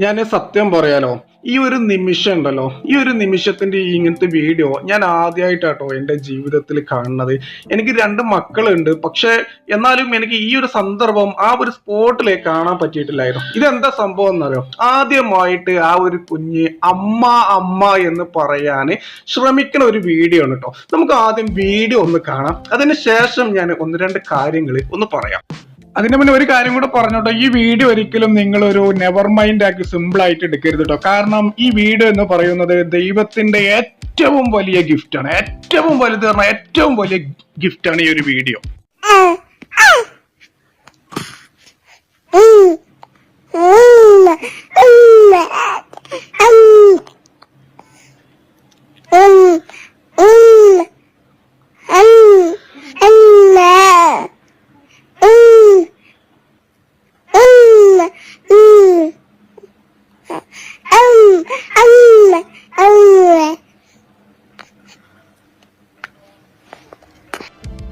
ഞാൻ സത്യം പറയാലോ ഈ ഒരു നിമിഷം ഉണ്ടല്ലോ ഈ ഒരു നിമിഷത്തിന്റെ ഇങ്ങനത്തെ വീഡിയോ ഞാൻ ആദ്യമായിട്ടാട്ടോ എന്റെ ജീവിതത്തിൽ കാണുന്നത്. എനിക്ക് രണ്ട് മക്കളുണ്ട് പക്ഷെ എന്നാലും എനിക്ക് ഈ ഒരു സന്ദർഭം ആ ഒരു സ്പോട്ടിലേക്ക് കാണാൻ പറ്റിയിട്ടില്ലായിരുന്നു. ഇതെന്താ സംഭവം എന്നറിയോ? ആദ്യമായിട്ട് ആ ഒരു കുഞ്ഞ് അമ്മ അമ്മ എന്ന് പറയാൻ ശ്രമിക്കുന്ന ഒരു വീഡിയോ ആണ് കേട്ടോ നമുക്ക് ആദ്യം വീഡിയോ ഒന്ന് കാണാം. അതിന് ശേഷം ഞാൻ ഒന്ന് രണ്ട് കാര്യങ്ങൾ ഒന്ന് പറയാം. അതിന് മുന്നേ ഒരു കാര്യം കൂടെ പറഞ്ഞോട്ടോ. ഈ വീഡിയോ ഒരിക്കലും നിങ്ങൾ ഒരു നെവർ മൈൻഡ് ആക്കി സിമ്പിൾ ആയിട്ട് എടുക്കരുത് കേട്ടോ കാരണം ഈ വീഡിയോ എന്ന് പറയുന്നത് ദൈവത്തിന്റെ ഏറ്റവും വലിയ ഗിഫ്റ്റ് ആണ്. ഏറ്റവും വലുത് പറഞ്ഞാൽ ഏറ്റവും വലിയ ഗിഫ്റ്റ് ആണ് ഈ ഒരു വീഡിയോ.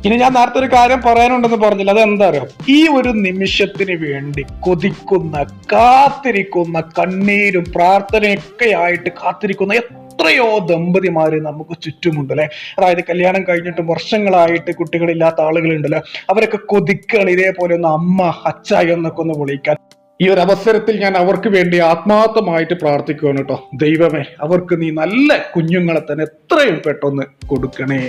ഇനി ഞാൻ നേരത്തെ ഒരു കാര്യം പറയാനുണ്ടെന്ന് പറഞ്ഞില്ല. അത് എന്താ അറിയോ? ഈ ഒരു നിമിഷത്തിന് വേണ്ടി കൊതിക്കുന്ന കാത്തിരിക്കുന്ന കണ്ണീരും പ്രാർത്ഥനയൊക്കെ ആയിട്ട് കാത്തിരിക്കുന്ന എത്രയോ ദമ്പതിമാര് നമുക്ക് ചുറ്റുമുണ്ട് അല്ലെ? അതായത് കല്യാണം കഴിഞ്ഞിട്ട് വർഷങ്ങളായിട്ട് കുട്ടികളില്ലാത്ത ആളുകളുണ്ടല്ലോ. അവരൊക്കെ കൊതിക്കാണ് ഇതേപോലെ ഒന്ന് അമ്മ അച്ചായി എന്നൊക്കെ ഒന്ന് വിളിക്കാൻ. ഈ ഒരു അവസരത്തിൽ ഞാൻ അവർക്ക് വേണ്ടി ആത്മാർത്ഥമായിട്ട് പ്രാർത്ഥിക്കുകയാണ് കേട്ടോ. ദൈവമേ അവർക്ക് നീ നല്ല കുഞ്ഞുങ്ങളെ തന്നെ എത്രയും പെട്ടെന്ന് കൊടുക്കണേ.